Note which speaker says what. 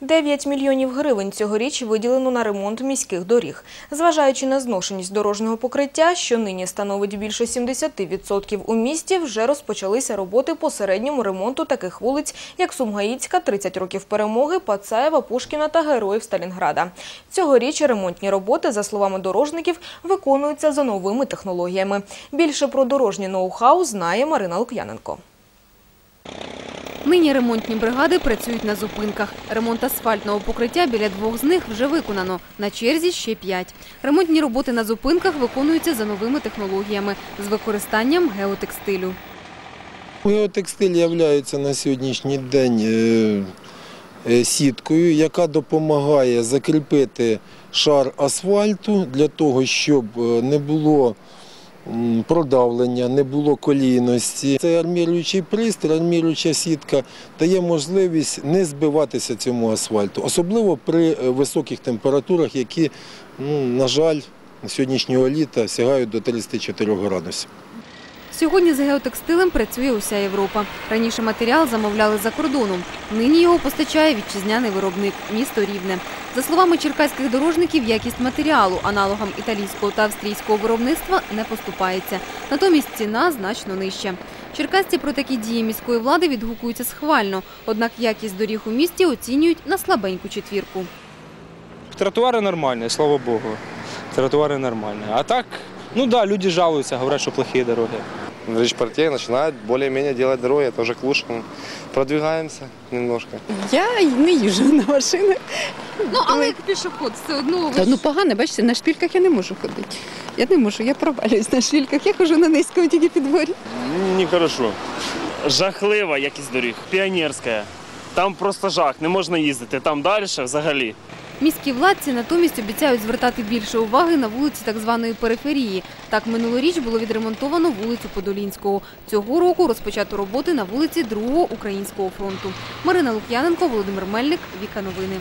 Speaker 1: 9 мільйонів гривень цьогоріч виділено на ремонт міських доріг. Зважаючи на зношеність дорожнього покриття, що нині становить більше 70% у місті, вже розпочалися роботи по середньому ремонту таких вулиць, як Сумгаїцька, 30 років перемоги, Пацаєва, Пушкіна та Героїв Сталінграда. Цьогоріч ремонтні роботи, за словами дорожників, виконуються за новими технологіями. Більше про дорожнє ноу-хау знає Марина Лук'яненко.
Speaker 2: Нині ремонтні бригади працюють на зупинках. Ремонт асфальтного покриття біля двох з них вже виконано. На черзі ще п'ять. Ремонтні роботи на зупинках виконуються за новими технологіями з використанням геотекстилю.
Speaker 3: Геотекстиль є на сьогоднішній день е, е, сіткою, яка допомагає закріпити шар асфальту для того, щоб е, не було продавлення, не було колійності. Це арміруючий пристрій, арміруюча сітка дає можливість не збиватися цьому асфальту, особливо при е, високих температурах, які, ну, на жаль, сьогоднішнього літа сягають до 34 градусів.
Speaker 2: Сьогодні з геотекстилем працює уся Європа. Раніше матеріал замовляли за кордоном. Нині його постачає вітчизняний виробник – місто Рівне. За словами черкаських дорожників, якість матеріалу аналогам італійського та австрійського виробництва не поступається. Натомість ціна значно нижча. Черкасці про такі дії міської влади відгукуються схвально, однак якість доріг у місті оцінюють на слабеньку четвірку.
Speaker 4: Тротуари нормальні, слава Богу. Тротуари нормальні. А так, ну да, люди жалуються, говорять, що плохі дороги.
Speaker 5: Речпортей начинают более-менее делать дороги, это уже к лучшему. Продвигаемся немножко.
Speaker 6: Я не їжджу на машинах.
Speaker 2: Ну, але як пішоход, все одно
Speaker 6: Та, ну погано, бачите, на шпільках я не можу ходити. Я не можу, я провалююсь на шпільках, я хожу на низькому тільки підворі.
Speaker 7: Нехорошо. Жахлива якість доріг, піонерська. Там просто жах, не можна їздити. Там далі взагалі.
Speaker 2: Міські владці натомість обіцяють звертати більше уваги на вулиці так званої периферії. Так минулоріч було відремонтовано вулицю Подолінського. Цього року розпочато роботи на вулиці Другого Українського фронту. Марина Лук'яненко, Володимир Мельник, Віка Новини.